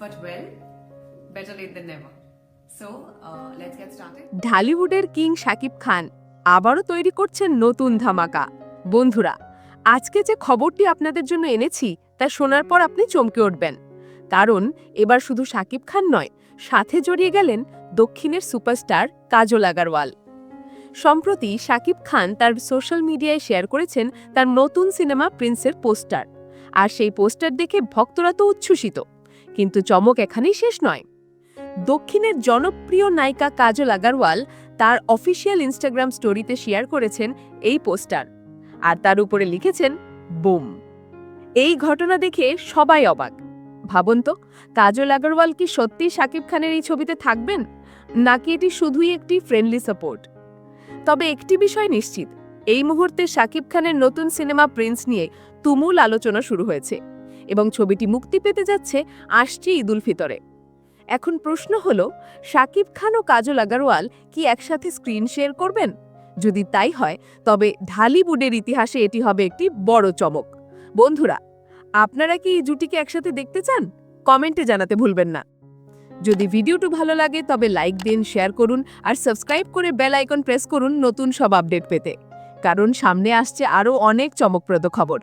but well, better late than never. So, uh, let's get. ঢালিউডের king Shakib Khan আবারও তৈরি করছেন নতুন ধামাকা। বন্ধুরা আজকে যে খবরটি আপনাদের জন্য এনেছি তা শোনার পর আপনি চমকে উঠবেন। কারণ এবার শুধু শাকিব খান নয় সাথে জড়িয়ে গেলেন দক্ষিণের সুপারস্টার কাজল আগারওয়াল। সম্প্রতি শাকিব খান তার সোশ্যাল মিডিয়ায় শেয়ার করেছেন তার নতুন সিনেমা প্রিন্সের পোস্টার। আর সেই পোস্টার দেখে ভক্তরা তো উচ্ছ্বসিত। কিন্তু চমক এখানেই শেষ নয়। দক্ষিণের জনপ্রিয় নায়িকা কাজল আগারওয়াল তার অফিসিয়াল ইনস্টাগ্রাম স্টোরিতে শেয়ার করেছেন এই পোস্টার। আর তার উপরে লিখেছেন, বুম। এই ঘটনা দেখে সবাই অবাক। ভাবুন তো, কাজল আগারওয়াল কি সত্যি শাকিব খানের এই ছবিতে থাকবেন? নাকি এটি শুধুই একটি ফ্রেন্ডলি সাপোর্ট তবে একটি বিষয় নিশ্চিত, এই মুহূর্তে শাকিব খানের নতুন সিনেমা প্রিন্স নিয়ে তুমুল আলোচনা শুরু হয়েছে। এবং ছবিটি মুক্তি পেতে যাচ্ছে আসছে ঈদুল ফিতরে। এখন প্রশ্ন হলো শাকিব খান ও কাজল আগারওয়াল কি একসাথে স্ক্রিন শেয়ার করবেন? যদি তাই হয়, তবে ঢালিউডের ইতিহাসে এটি হবে একটি বড় চমক। বন্ধুরা, আপনারা কি এই জুটিকে একসাথে দেখতে চান? কমেন্টে জানাতে ভুলবেন না। যদি ভিডিওটি ভালো লাগে, তবে লাইক দিন, শেয়ার করুন আর সাবস্ক্রাইব করে বেল আইকন প্রেস করুন নতুন সব আপডেট পেতে। কারণ সামনে আসছে আরও অনেক চমকপ্রদ খবর।